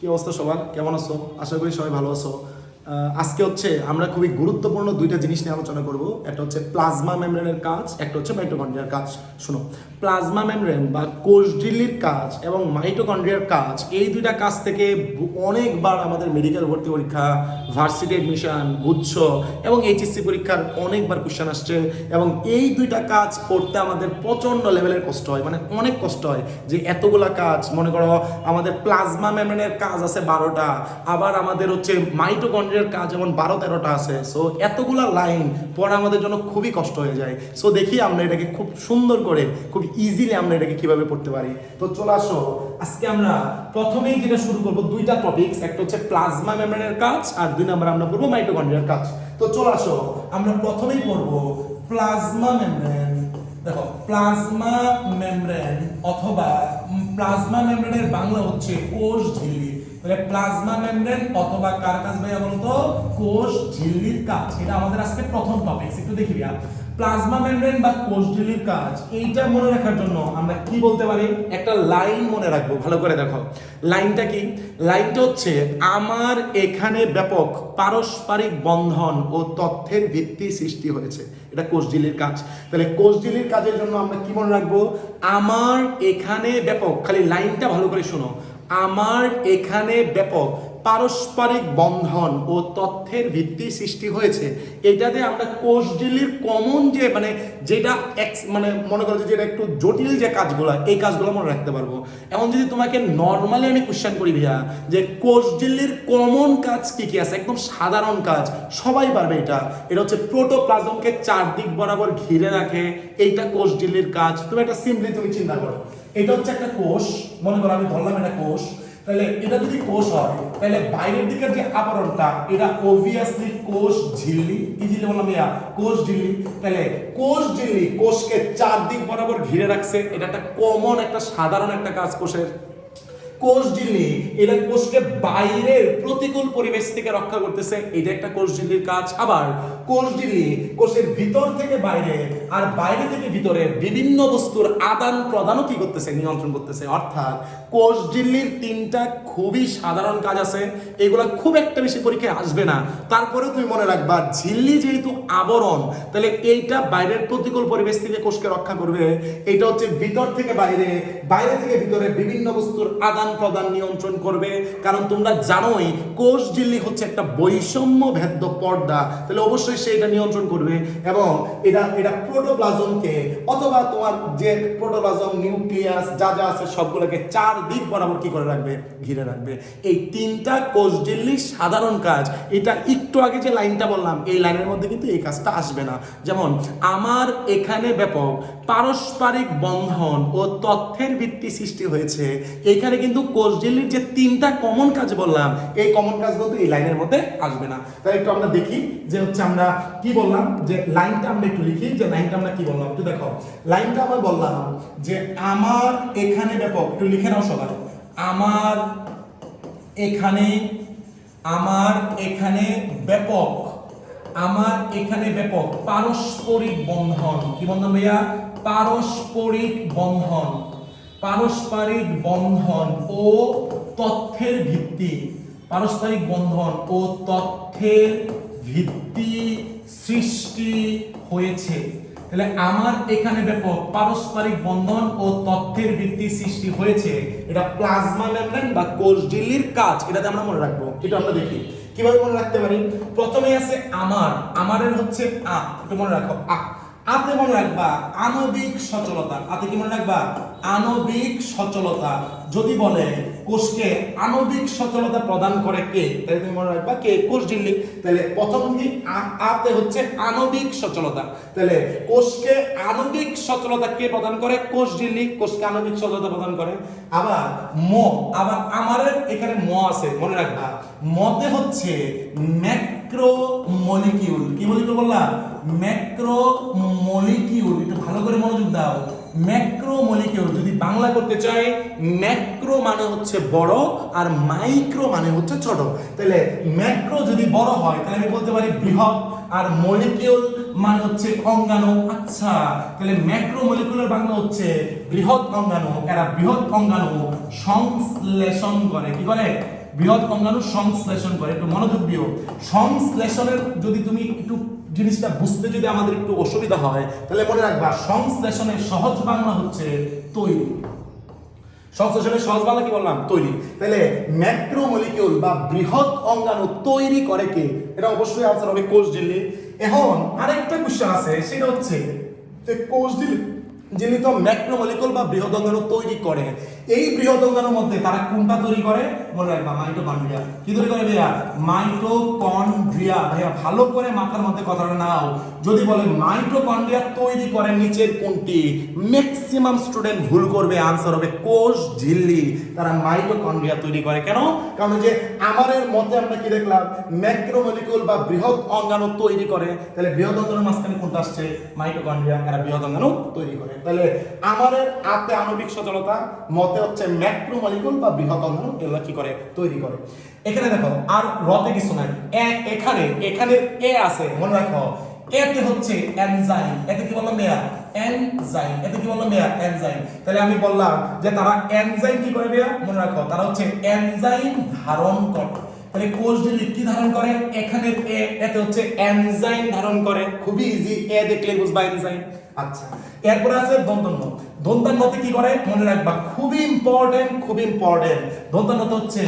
কি অবস্থা সবার? কেমন আছো? আশা করি সবাই ভালো আছো। আজকে হচ্ছে আমরা খুবই গুরুত্বপূর্ণ দুইটা জিনিস নিয়ে আলোচনা করব। একটা হচ্ছে প্লাজমা মেমব্রেনের কাজ, একটা হচ্ছে মাইটোকন্ড্রিয়ার কাজ। শুনো, প্লাজমা মেমব্রেন বা কোষঝিল্লির কাজ এবং মাইটোকন্ড্রিয়ার কাজ, এই দুইটা কাজ থেকে অনেকবার আমাদের মেডিকেল ভর্তি পরীক্ষা, ভার্সিটি এডমিশন গুচ্ছ এবং এইচএসসি পরীক্ষার অনেকবার কোশ্চেন আসছে এবং এই দুইটা কাজ করতে আমাদের প্রচণ্ড লেভেলের কষ্ট হয় মানে অনেক কষ্ট হয় যে এতগুলা কাজ, মনে করো আমাদের প্লাজমা মেমব্রেনের কাজ আছে বারোটা, আবার আমাদের হচ্ছে মাইটোকন্ড্রিয়ার কাজ যেমন বারো তেরোটা আছে সো এতগুলা লাইন পড়া আমাদের জন্য খুবই কষ্ট হয়ে যায়। সো দেখি আমরা এটাকে খুব সুন্দর করে, খুব ইজিলি আমরা এটাকে কীভাবে পড়তে পারি। তো চলে আসো, আজকে আমরা প্রথমেই যেটা শুরু করব দুইটা টপিকস একটা হচ্ছে প্লাজমা মেমব্রেনের কাজ আর দুই নাম্বার আমরা পড়ব মাইটোকন্ড্রিয়ার কাজ। তো চলে আসো, আমরা প্রথমেই পড়ব প্লাজমা মেমব্রেন দেখো প্লাজমা মেমব্রেন অথবা প্লাজমা মেমব্রেনের বাংলা হচ্ছে কোষ ঝিল্লি। তাহলে প্লাজমা মেমব্রেন অথবা কার কাজ ভাইয়া বলতো, কোষ ঝিল্লির কাজ। এটা আমাদের আজকে প্রথম টপিক একটু দেখি ভাইয়া প্লাজমা মেমব্রেন বা কোষ ঝিল্লির কাজ, এইটা মনে রাখার জন্য আমরা কি বলতে পারি? একটা লাইন মনে রাখব, ভালো করে দেখো। লাইনটা কি? লাইনটা হচ্ছে, আমার এখানে ব্যাপক পারস্পরিক বন্ধন ও তথ্যের ভিত্তি সৃষ্টি হয়েছে। এটা কোষঝিল্লির কাজ। তাহলে কোষঝিল্লির কাজের জন্য আমরা কি মনে রাখব? আমার এখানে ব্যাপক, খালি লাইনটা ভালো করে শোনো আমার এখানে ব্যাপক পারস্পরিক বন্ধন ও তথ্যের ভিত্তি সৃষ্টি হয়েছে। এটাতে আমরা কোষঝিল্লির কমন যে মানে যেটা মানে মনে করো যেটা একটু জটিল যে কাজগুলো, এই কাজগুলো মনে রাখতে পারব। এমন যদি তোমাকে নর্মালি আমি কোশ্চেন করি ভাইয়া, যে কোষঝিল্লির কমন কাজ কি কি আছে? একদম সাধারণ কাজ, সবাই পারবে এটা। এটা হচ্ছে প্রোটোপ্লাজমকে চারদিক বরাবর ঘিরে রাখে, এইটা কোষঝিল্লির কাজ। তুমি একটা সিম্পলি তুমি চিন্তা করো। এটা হচ্ছে একটা কোষ। মনে করো আমি ধরলাম এটা কোষ। তাহলে এটা যদি কোষ হয়, তাহলে বাইরের দিকের যে আবরণটা, এটা অবভিয়াসলি কোষ ঝিল্লি। কি ঝিল্লি বললাম ইয়া কোষ ঝিল্লি। তাহলে কোষ ঝিল্লি কোষকে চারদিক বরাবর ঘিরে রাখছে। এটা একটা কমন একটা সাধারণ একটা কাজ কোষের। কোষ ঝিল্লি এটা কোষকে বাইরের প্রতিকূল পরিবেশ থেকে রক্ষা করতেছে, এটা একটা কোষ ঝিল্লির কাজ। আবার কোষ ঝিল্লি কোষের ভিতর থেকে বাইরে আর বাইরে থেকে ভিতরে বিভিন্ন বস্তুর আদান প্রদানও কি করতেছে, নিয়ন্ত্রণ করতেছে। অর্থাৎ কোষ ঝিল্লির তিনটা খুবই সাধারণ কাজ আছে, এগুলো খুব একটা বেশি পরীক্ষায় আসবে না। তারপরেও তুমি মনে রাখবা ঝিল্লি যেহেতু আবরণ, তাহলে এইটা বাইরের প্রতিকূল পরিবেশ থেকে কোষকে রক্ষা করবে। এটা হচ্ছে ভিতর থেকে বাইরে বাইরে থেকে ভিতরে বিভিন্ন বস্তুর আদান প্রদান নিয়ন্ত্রণ করবে। কারণ তোমরা জানোই, কোষ ঝিল্লি হচ্ছে একটা বৈষম্য ভেদ্য পর্দা। তাহলে অবশ্যই সে এটা নিয়ন্ত্রণ করবে এবং এটা এটা প্রোটোপ্লাজমকে অথবা তোমার যে প্রোটোপ্লাজম, নিউক্লিয়াস যা যা আছে সবগুলোকে চার দিক বরাবর কি করে রাখবে? ঘিরে রাখবে। এই তিনটা কোষ ঝিল্লির সাধারণ কাজ। এটা একটু আগে যে লাইনটা বললাম, এই লাইনের মধ্যে কিন্তু এই কাজটা আসবে না। যেমন, আমার এখানে ব্যাপক পারস্পরিক বন্ধন ও তথ্যের ভিত্তি সৃষ্টি হয়েছে। এখানে কিন্তু কোষঝিল্লির যে তিনটা কমন কাজ বললাম, এই কমন কাজগুলো তো এই লাইনের মধ্যে আসবে না। তাই একটু আমরা দেখি যে হচ্ছে আমরা কি বললাম, যে লাইনটা আমরা একটু লিখি, যে লাইনটা আমরা কি বললাম, একটু দেখো। লাইনটা আমরা বললাম যে আমার এখানে ব্যাপক, একটু লিখে নাও সবাই। আমার এখানে আমার এখানে ব্যাপক, আমার এখানে ব্যাপক পারস্পরিক বন্ধন। কি বন্ধন ভাইয়া? পারস্পরিক বন্ধন। পারস্পরিক বন্ধন ও তথ্যের ভিত্তি। পারস্পরিক বন্ধন ও তথ্যের ভিত্তি সৃষ্টি হয়েছে। তাহলে আমার এখানে ব্যাপক পারস্পরিক বন্ধন ও তথ্যের ভিত্তি সৃষ্টি হয়েছে। এটা প্লাজমা মেমব্রেন বা কোষঝিল্লির কাজ, এটাতে আমরা মনে রাখব। এটা আমরা দেখি। কীভাবে মনে রাখতে পারি? প্রথমে আছে আমার। আমারের হচ্ছে আ। একটু মনে রাখো, আ। আতে মনে রাখবা, আণবিক সচলতা। আতে কি মনে রাখবা? আণবিক সচলতা। যদি বলে, কোষকে আণবিক সচলতা প্রদান করে কে? তাহলে তুমি মনে রাখবা কে? কোষ ঝিল্লি তাহলে প্রথম কি? আতে হচ্ছে আণবিক সচলতা। তাহলে কোষকে আণবিক সচলতা কে প্রদান করে? কোষ ঝিল্লি কোষকে আণবিক সচলতা প্রদান করে। আবার ম, আবার আমাদের এখানে ম আছে, মনে রাখবা। মতে হচ্ছে ম্যাক্রো মলিকিউল কি মলিকিউল বললাম? ম্যাক্রো মলিকিউল একটু ভালো করে মনোযোগ দাও। ম্যাক্রো মলিকিউল যদি বাংলা করতে চাই ম্যাক্রো মানে হচ্ছে বড় আর মাইক্রো মানে হচ্ছে ছোট। তাহলে ম্যাক্রো যদি বড় হয়, তাহলে আমি বলতে পারি বৃহৎ আর মলিকিউল মানে হচ্ছে অঙ্গাণু। আচ্ছা তাহলে ম্যাক্রো বাংলা হচ্ছে বৃহৎ অঙ্গাণু। এরা বৃহৎ অঙ্গাণু সংশ্লেষণ করে। কি করে? বৃহৎ অঙ্গাণু সংশ্লেষণ করে। একটু মনোযোগ দিও। সংশ্লেষণের যদি তুমি একটু জিনিসটা বুঝতে যদি আমাদের একটু অসুবিধা হয়, তাহলে মনে রাখবা সংশ্লেষণের সহজ বাংলা হচ্ছে তৈরি। সংশ্লেষণের সহজ বাংলা কি বললাম? তৈরি। তাহলে ম্যাক্রোমলিকিউল বা বৃহৎ অঙ্গাণু তৈরি করে কে? এটা অবশ্যই আনসার হবে কোষ ঝিল্লি এখন আরেকটা কোশ্চেন আছে, সেটা হচ্ছে, যে কোষ ঝিল্লি ঝিল্লি তো ম্যাক্রোমলিকুল বা বৃহৎ অঙ্গাণু তৈরি করে। এই বৃহৎ অঙ্গাণুর মধ্যে তারা কোনটা তৈরি করে? মনে রাখবা, মাইটোকন্ড্রিয়া। কি তৈরি করে ভাইয়া? মাইটোকন্ড্রিয়া। ভাইয়া, ভালো করে মাথার মধ্যে কথাটা নাও। যদি বলে মাইটোকন্ড্রিয়া তৈরি করে নিচের কোনটি? ম্যাক্সিমাম স্টুডেন্ট ভুল করবে, আনসার হবে কোষ ঝিল্লি। তারা মাইটোকন্ড্রিয়া তৈরি করে। কেন? কারণ যে আমাদের মতে আমরা কি দেখলাম? ম্যাক্রোমলিকুল বা বৃহৎ অঙ্গাণু তৈরি করে। তাহলে বৃহৎ অঙ্গাণুর মাঝখানে কোনটা আসছে? মাইটোকন্ড্রিয়া। এরা বৃহৎ অঙ্গাণু তৈরি করে। তাহলে আমাদের আতে আণবিক সচলতা মতে হচ্ছে ম্যাক্রোমলিকুল বা বৃহৎ অঙ্গাণু এগুলো কি করে? তৈরি করে। এখানে দেখো, আর রতে কিছু নাই। এখানে এখানে এ আছে, মনে রাখো। এতে হচ্ছে এনজাইম, এতে কি বললাম মেয়া? এনজাইম, এতে কি বললাম মেয়া? এনজাইম। তাহলে আমি বললাম যে তারা এনজাইম কি করে মেয়া? মনে রাখো, তারা হচ্ছে এনজাইম ধারণ করে। তাহলে কোষ ঝিল্লি কি ধারণ করে? এখানে এ, এতে হচ্ছে এনজাইম ধারণ করে। খুবই ইজি এ দেখলে বুঝবা এনজাইম। আচ্ছা এরপরে আছে দন্তন্য দন্তান্নতে কি করে? মনে রাখবা, খুবই ইম্পর্টেন্ট খুব ইম্পর্টেন্ট দন্তান্নত হচ্ছে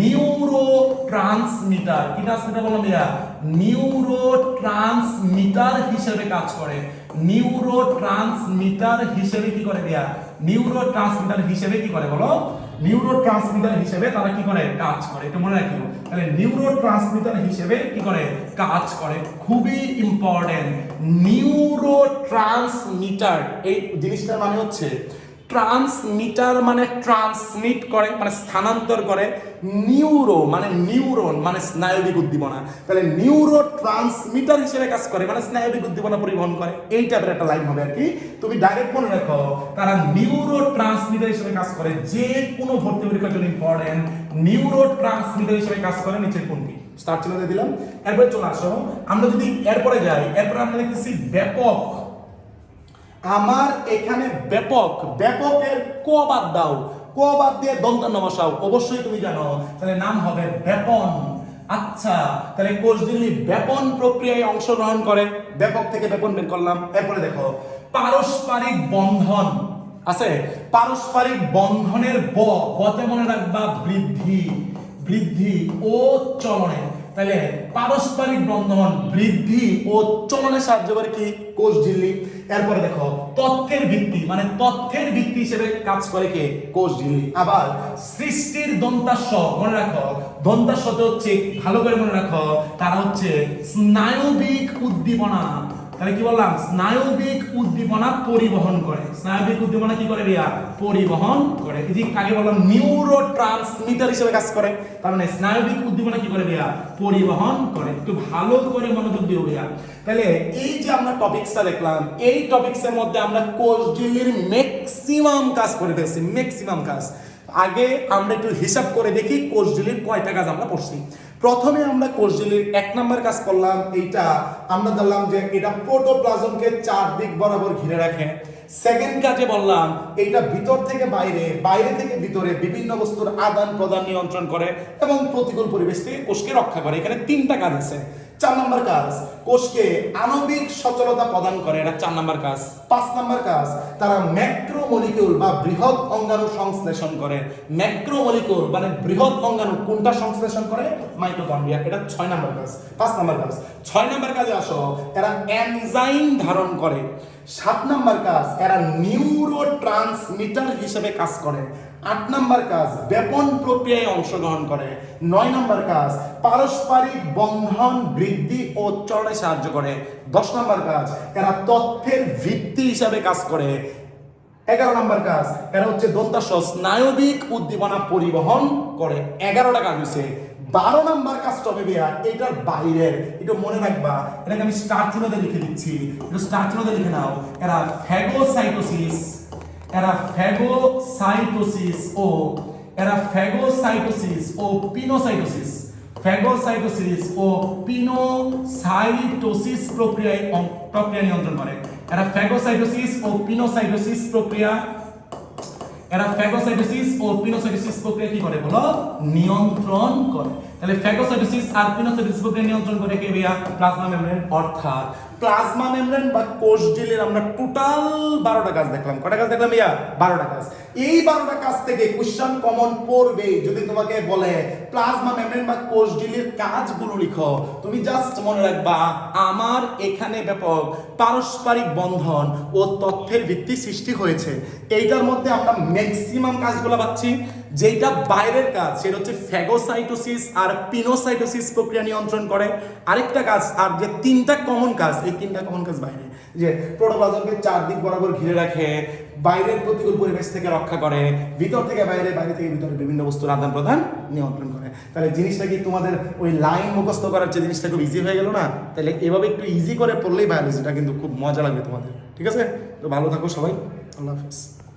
নিউরো ট্রান্সমিটার কি ট্রান্সমিটার বললাম ইয়া নিউরো ট্রান্সমিটার হিসেবে কাজ করে। নিউরো ট্রান্সমিটার হিসেবে কি করে দেয়া? নিউরো ট্রান্সমিটার হিসেবে কি করে বলো? নিউরো ট্রান্সমিটার হিসেবে তারা কি করে? কাজ করে। এটা মনে রাখিও। তাহলে নিউরো ট্রান্সমিটার হিসেবে কি করে? কাজ করে। খুবই ইম্পর্টেন্ট নিউরো ট্রান্সমিটার এই জিনিসটার মানে হচ্ছে ট্রান্সমিটার মানে ট্রান্সমিট করে মানে স্থানান্তর করে। নিউরো মানে নিউরন মানে স্নায়বিক উদ্দীপনা। তাহলে নিউরো ট্রান্সমিটার হিসেবে কাজ করে মানে স্নায়বিক উদ্দীপনা পরিবহন করে। এই টাইপের একটা লাইন হবে আর কি। তুমি ডাইরেক্ট মনে রাখো, তারা নিউরো ট্রান্সমিটার হিসেবে কাজ করে। যে কোনো ভর্তি পরীক্ষার জন্য ইম্পর্টেন্ট নিউরো ট্রান্সমিটার হিসেবে কাজ করে নিচের কোনটি স্টার্ট চিহ্ন দিলাম। এরপরে চলে আসো। আমরা যদি এরপরে যাই, এরপরে আমরা দেখতেছি ব্যাপক। আমার এখানে ব্যাপক, ব্যাপকের ক বাদ দাও। ক বাদ দিয়ে দন্তান্ন বসাও অবশ্যই তুমি জানো, তাহলে নাম হবে ব্যাপন আচ্ছা তাহলে কোষ দিল্লি ব্যাপন প্রক্রিয়ায় অংশগ্রহণ করে ব্যাপক থেকে ব্যাপন বের করলাম। এরপরে দেখো, পারস্পরিক বন্ধন। আছে, পারস্পরিক বন্ধনের ব বতে মনে রাখবা বৃদ্ধি। বৃদ্ধি ও চলনে। তাহলে পারস্পরিক বন্ধন বৃদ্ধি ও চলনে সাহায্য করে কি? কোষ ঝিল্লি। এরপরে দেখো তথ্যের ভিত্তি মানে তথ্যের ভিত্তি হিসেবে কাজ করে কে? কোষ ঝিল্লি। আবার সৃষ্টির দন্তাস্য মনে রাখো, দন্তাস্বতে হচ্ছে, ভালো করে মনে রাখো, তারা হচ্ছে স্নায়বিক উদ্দীপনা। তাহলে কি বললাম? স্নায়বিক উদ্দীপনা পরিবহন করে। স্নায়বিক উদ্দীপনা কি করে রিয়া? পরিবহন করে। এই যে আগে বললাম নিউরো ট্রান্সমিটার হিসেবে কাজ করে। তার মানে স্নায়বিক উদ্দীপনা কি করে রিয়া? পরিবহন করে। একটু ভালো করে মনোযোগ দিও রিয়া। তাহলে এই যে আমরা টপিকসটা দেখলাম, এই টপিকসের মধ্যে আমরা কোষ ঝিল্লির ম্যাক্সিমাম কাজ করে ফেলছি ম্যাক্সিমাম কাজ। আগে আমরা একটু হিসাব করে দেখি কোষ ঝিল্লির কয়টা কাজ আমরা পড়ছি। প্রথমে আমরা কোষঝিল্লির এক নম্বর কাজ করলাম, এইটা আমরা ধরলাম যে এটা প্রোটোপ্লাজমকে চার দিক বরাবর ঘিরে রাখে। সেকেন্ড কাজে বললাম, এইটা ভিতর থেকে বাইরে বাইরে থেকে ভিতরে বিভিন্ন বস্তুর আদান প্রদান নিয়ন্ত্রণ করে এবং প্রতিকূল পরিবেশ থেকে কোষকে রক্ষা করে। এখানে তিনটা কাজ আছে। চার নম্বর কাজ কোষকে আণবিক সচলতা প্রদান করে। এটা চার নম্বর কাজ। পাঁচ নম্বর কাজ তারা ম্যাক্রোমলিকিউল বা বৃহৎ অঙ্গাণু সংশ্লেষণ করে। ম্যাক্রোমলিকিউল মানে বৃহৎ অঙ্গাণু কোনটা সংশ্লেষণ করে? মাইটোকন্ড্রিয়া। এটা ছয় নম্বর কাজ পাঁচ নম্বর কাজ। ছয় নম্বর কাজে আসো এরা এনজাইম ধারণ করে। সাত নম্বর কাজ এরা নিউরো ট্রান্সমিটার হিসেবে কাজ করে। আট নম্বর কাজ ব্যাপন প্রক্রিয়ায় অংশগ্রহণ করে। নয় নম্বর কাজ, পারস্পরিক বন্ধন বৃদ্ধি ও চলনে সাহায্য করে। দশ নম্বর কাজ, এরা তথ্যের ভিত্তি হিসাবে কাজ করে। এগারো নম্বর কাজ, এরা হচ্ছে দন্তাস্ব স্নায়বিক উদ্দীপনা পরিবহন করে। এগারোটা কাজ হয়েছে বারো নাম্বার কাজটা হবে বিয়া এটার বাইরের এটা মনে রাখবা, এটাকে আমি স্টার লিখে দিচ্ছি। এটা স্টার লিখে নাও। এরা ফ্যাগোসাইটোসিস এরা ফ্যাগোসাইটোসিস ও, এরা ফ্যাগোসাইটোসিস ও পিনোসাইটোসিস। ফ্যাগোসাইটোসিস ও পিনোসাইটোসিস প্রক্রিয়ায় প্রক্রিয়া নিয়ন্ত্রণ করে। এরা ফ্যাগোসাইটোসিস ও পিনোসাইটোসিস প্রক্রিয়া, এরা ফ্যাগোসাইটোসিস ও পিনোসাইটোসিস প্রক্রিয়া কি করে বলো? নিয়ন্ত্রণ করে। তাহলে ফ্যাগোসাইটোসিস আর পিনোসাইটোসিস প্রক্রিয়া নিয়ন্ত্রণ করে কে ভাইয়া? প্লাজমা মেমব্রেন, অর্থাৎ প্লাজমা মেমব্রেন বা কোষ ঝিল্লির আমরা টোটাল বারোটা কাজ দেখলাম। কটা কাজ দেখলাম ইয়া বারোটা কাজ। এই বারোটা কাজ থেকে কোশ্চেন কমন পড়বে যদি তোমাকে বলে, প্লাজমা মেমব্রেন বা কোষ ঝিল্লির কাজগুলো লিখো। তুমি জাস্ট মনে রাখবা, আমার এখানে ব্যাপক পারস্পরিক বন্ধন ও তথ্যের ভিত্তি সৃষ্টি হয়েছে। এইটার মধ্যে আমরা ম্যাক্সিমাম কাজগুলো পাচ্ছি। যেটা বাইরের কাজ, সেটা হচ্ছে ফ্যাগোসাইটোসিস আর পিনোসাইটোসিস প্রক্রিয়া নিয়ন্ত্রণ করে। আরেকটা কাজ, আর যে তিনটা কমন কাজ, এই তিনটা কমন কাজ বাইরে। যে প্রোটোপ্লাজমকে চারদিক বরাবর ঘিরে রাখে, বাইরের প্রতিকূল পরিবেশ থেকে রক্ষা করে, ভিতর থেকে বাইরে বাইরে থেকে ভিতরে বিভিন্ন বস্তুর আদান প্রদান নিয়ন্ত্রণ করে। তাহলে জিনিসটা কি তোমাদের ওই লাইন মুখস্থ করার যে জিনিসটা খুব ইজি হয়ে গেল না? তাহলে এভাবে একটু ইজি করে পড়লেই বায়োলজিটা কিন্তু খুব মজা লাগবে তোমাদের। ঠিক আছে? তো ভালো থাকো সবাই। আল্লাহ হাফিজ।